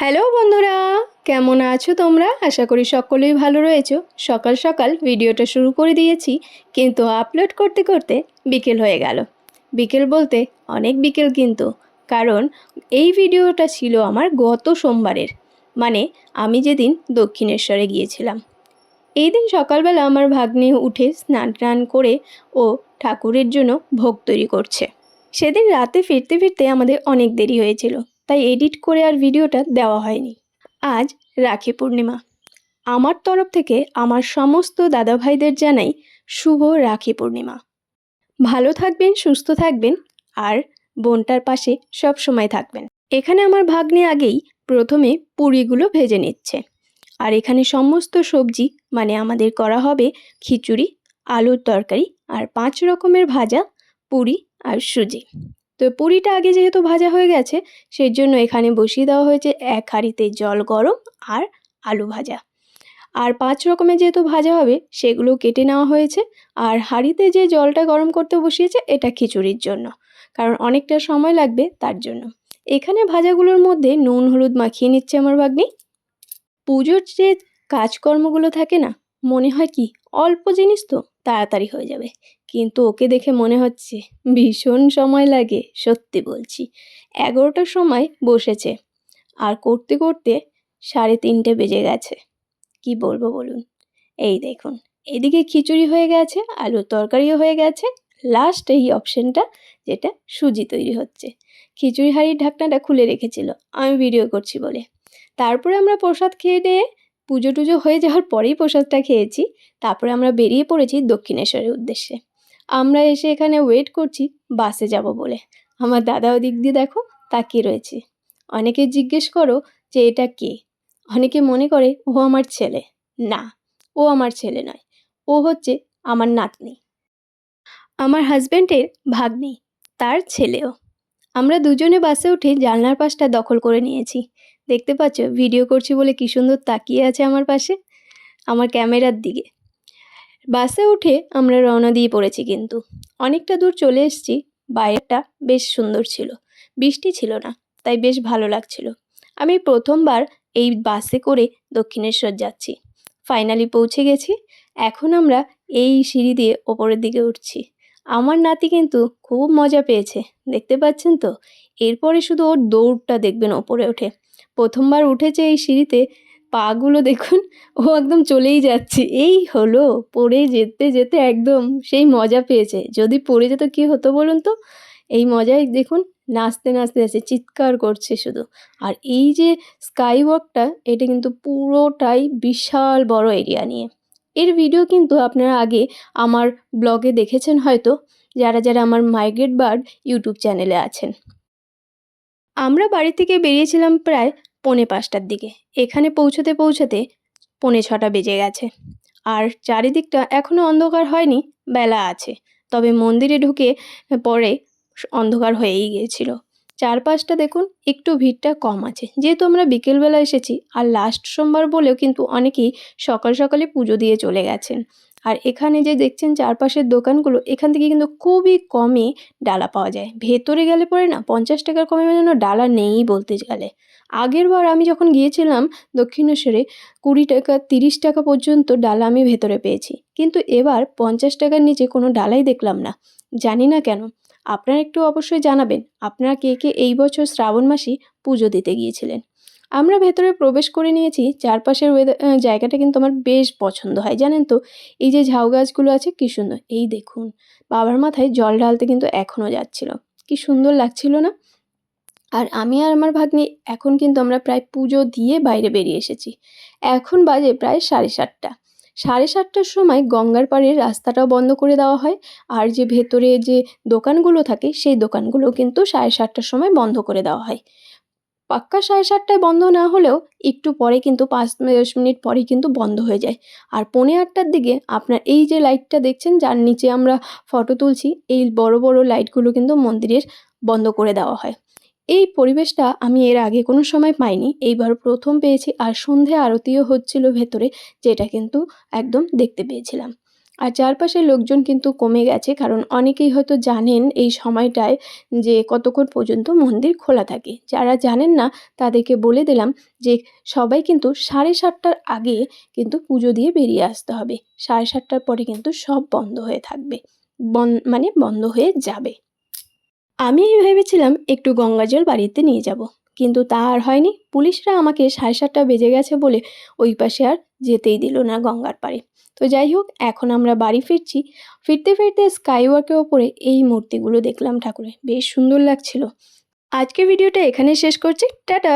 Hello বন্ধুরা, কেমন আছো তোমরা? আশা করি সকলেই ভালো রয়েছো। সকাল সকাল ভিডিওটা শুরু করে দিয়েছি, কিন্তু আপলোড করতে করতে বিকেল হয়ে গেল। বিকেল বলতে অনেক বিকেল কিন্তু, কারণ এই ভিডিওটা ছিল আমার গত সোমবারের মানে আমি যেদিন দক্ষিণেশ্বরে গিয়েছিলাম। এই দিন সকালবেলা আমার ভাগ্নে উঠে স্নান টান করে ও ঠাকুরের জন্য ভোগ তৈরি করছে। সেদিন রাতে ফিরতে ফিরতে আমাদের অনেক দেরি হয়েছিল। তাই এডিট করে আর ভিডিওটা দেওয়া হয়নি। আজ রাখি পূর্ণিমা। আমার তরফ থেকে আমার সমস্ত দাদা ভাইদের জানাই শুভ রাখি পূর্ণিমা। ভালো থাকবেন, সুস্থ থাকবেন আর বোনটার পাশে সব সময় থাকবেন। এখানে আমার ভাগ্নে আগেই প্রথমে পুরিগুলো ভেজে নিচ্ছে। আর এখানে সমস্ত সবজি মানে আমাদের করা হবে খিচুড়ি, আলুর তরকারি আর পাঁচ রকমের ভাজা, পুরি আর সুজি। তো পুরিটা আগে যেহেতু ভাজা হয়ে গেছে সেই জন্য এখানে বসিয়ে দেওয়া হয়েছে এক হাঁড়িতে জল গরম আর আলু ভাজা। আর পাঁচ রকমের যেহেতু ভাজা হবে, সেগুলো কেটে নেওয়া হয়েছে। আর হাঁড়িতে যে জলটা গরম করতে বসিয়েছে, এটা খিচুড়ির জন্য। কারণ অনেকটা সময় লাগবে তার জন্য। এখানে ভাজাগুলোর মধ্যে নুন, হলুদ মাখিয়ে নিচ্ছে আমার ভাগ্নি। পুজোর যে কাজকর্মগুলো থাকে না, মনে হয় কি, অল্প জিনিস তো। তাড়াতাড়ি হয়ে যাবে। কিন্তু ওকে দেখে মনে হচ্ছে ভীষণ সময় লাগে, সত্যি বলছি। এগারোটার সময় বসেছে। আর করতে করতে সাড়ে তিনটে বেজে গেছে। কি বলব বলুন? এই দেখুন, এদিকে খিচুড়ি হয়ে গেছে, আলুর তরকারিও হয়ে গেছে। লাস্ট এই অপশনটা যেটা সুজি তৈরি হচ্ছে। খিচুড়ি হাঁড়ির ঢাকনাটা খুলে রেখেছিল, আমি ভিডিও করছি বলে। তারপরে আমরা প্রসাদ খেয়ে নিয়ে পুজো টুজো হয়ে যাওয়ার পরেই প্রসাদটা খেয়েছি। তারপরে আমরা বেরিয়ে পড়েছি দক্ষিণেশ্বরের উদ্দেশ্যে। আমরা এসে এখানে ওয়েট করছি বাসে যাব বলে। আমার দাদা ওদিক দিয়ে দেখো তাকিয়ে রয়েছে। অনেকে জিজ্ঞেস করো যে এটা কে? অনেকে মনে করে ও আমার ছেলে। না, ও আমার ছেলে নয়। ও হচ্ছে আমার নাতনি। আমার হাজব্যান্ডের ভাগ্নি, তার ছেলেও। আমরা দুজনে বাসে উঠে জানলার পাশটা দখল করে নিয়েছি। দেখতে পাচ্ছ ভিডিও করছি বলে কি সুন্দর তাকিয়ে আছে আমার পাশে, আমার ক্যামেরার দিকে। বাসে উঠে আমরা রওনা দিয়ে পড়েছি কিন্তু। অনেকটা দূর চলে এসেছি, বাইরেটা বেশ সুন্দর ছিল। বৃষ্টি ছিল না, তাই বেশ ভালো লাগছিল। আমি প্রথমবার এই বাসে করে দক্ষিণেশ্বর যাচ্ছি। ফাইনালি পৌঁছে গেছি। এখন আমরা এই সিঁড়ি দিয়ে ওপরের দিকে উঠছি। আমার নাতি কিন্তু খুব মজা পেয়েছে, দেখতে পাচ্ছেন তো? এরপরে শুধু ওর দৌড়টা দেখবেন ওপরে ওঠে। প্রথমবার উঠেছে এই সিঁড়িতে, পাগুলো দেখুন, ও একদম চলেই যাচ্ছে। এই হলো, পড়ে যেতে যেতে একদম সেই মজা পেয়েছে। যদি পড়ে যেত কী হতো বলুন তো? এই মজায় দেখুন, নাচতে নাচতে আছে চিৎকার করছে শুধু। আর এই যে স্কাই ওয়াকটা এটা কিন্তু পুরোটাই বিশাল বড় এরিয়া নিয়ে। এর ভিডিও কিন্তু আপনারা আগে আমার ব্লগে দেখেছেন হয়তো, যারা যারা আমার মাইগ্রেট বার্ড ইউটিউব চ্যানেলে আছেন। আমরা বাড়ি থেকে বেরিয়েছিলাম প্রায় পৌনে পাঁচটার দিকে। এখানে পৌঁছতে পৌঁছতে পৌনে ছটা বেজে গেছে। আর চারিদিকটা এখনও অন্ধকার হয়নি, বেলা আছে। তবে মন্দিরে ঢুকে পরে অন্ধকার হয়েই গিয়েছিল। চারপাশটা দেখুন একটু ভিড়টা কম আছে। যেহেতু আমরা বিকেলবেলা এসেছি, আর লাস্ট সোমবার বলেও কিন্তু অনেকেই সকাল সকালে পুজো দিয়ে চলে গেছেন। আর এখানে যে দেখছেন চারপাশের দোকানগুলো, এখান থেকে কিন্তু খুবই কমে ডালা পাওয়া যায়। ভেতরে গেলে পরে না পঞ্চাশ টাকার কমে যেন ডালা নেই বলতে গেলে। আগের বার আমি যখন গিয়েছিলাম দক্ষিণেশ্বরে, কুড়ি টাকা, তিরিশ টাকা পর্যন্ত ডালা আমি ভেতরে পেয়েছি। কিন্তু এবার পঞ্চাশ টাকার নিচে কোনো ডালাই দেখলাম না। জানি না কেন আপনারা একটু অবশ্যই জানাবেন, আপনারা কে কে এই বছর শ্রাবণ মাসে পুজো দিতে গিয়েছিলেন। আমরা ভেতরে প্রবেশ করে নিয়েছি, চারপাশের ওয়েদার জায়গাটা কিন্তু আমার বেশ পছন্দ হয়, জানেন তো? এই যে ঝাউ গাছগুলো আছে, কী সুন্দর। এই দেখুন, বাবার মাথায় জল ঢালতে কিন্তু এখনও যাচ্ছিল। কি সুন্দর লাগছিল না? আর আমি আর আমার ভাগ্নি এখন কিন্তু আমরা প্রায় পুজো দিয়ে বাইরে বেরিয়ে এসেছি। এখন বাজে প্রায় সাড়ে সাতটা। সাড়ে সাতটার সময় গঙ্গার পাড়ের রাস্তাটাও বন্ধ করে দেওয়া হয়। আর যে ভেতরে যে দোকানগুলো থাকে, সেই দোকানগুলো কিন্তু সাড়ে সাতটার সময় বন্ধ করে দেওয়া হয়। পাক্কা সাড়ে সাতটায় বন্ধ না হলেও একটু পরে কিন্তু পাঁচ দশ মিনিট পরেই কিন্তু বন্ধ হয়ে যায়। আর পৌনে আটটার দিকে আপনার এই যে লাইটটা দেখছেন, যার নিচে আমরা ফটো তুলছি, এই বড় বড় লাইটগুলো কিন্তু মন্দিরের বন্ধ করে দেওয়া হয়। এই পরিবেশটা আমি এর আগে কোনো সময় পাইনি। এইবার প্রথম পেয়েছি আর সন্ধে আরতিও হচ্ছিল ভেতরে, যেটা কিন্তু একদম দেখতে পেয়েছিলাম। আর চারপাশের লোকজন কিন্তু কমে গেছে, কারণ অনেকেই হয়তো জানেন এই সময়টায় যে কতক্ষণ পর্যন্ত মন্দির খোলা থাকে। যারা জানেন না, তাদেরকে বলে দিলাম যে সবাই কিন্তু সাড়ে সাতটার আগে কিন্তু পুজো দিয়ে বেরিয়ে আসতে হবে। সাড়ে সাতটার পরে কিন্তু সব বন্ধ হয়ে থাকবে। বন মানে বন্ধ হয়ে যাবে। আমি ভেবেছিলাম একটু গঙ্গা জল বাড়িতে নিয়ে যাব, কিন্তু তা আর হয়নি। পুলিশরা আমাকে সাড়ে সাতটা বেজে গেছে বলে ওই পাশে আর যেতেই দিল না গঙ্গার পাড়ে। তো যাই হোক, এখন আমরা বাড়ি ফিরছি। ফিরতে ফিরতে স্কাইওয়ার্কের ওপরে এই মূর্তিগুলো দেখলাম ঠাকুরে বেশ সুন্দর লাগছিল। আজকে ভিডিওটা এখানে শেষ করছি। টাটা!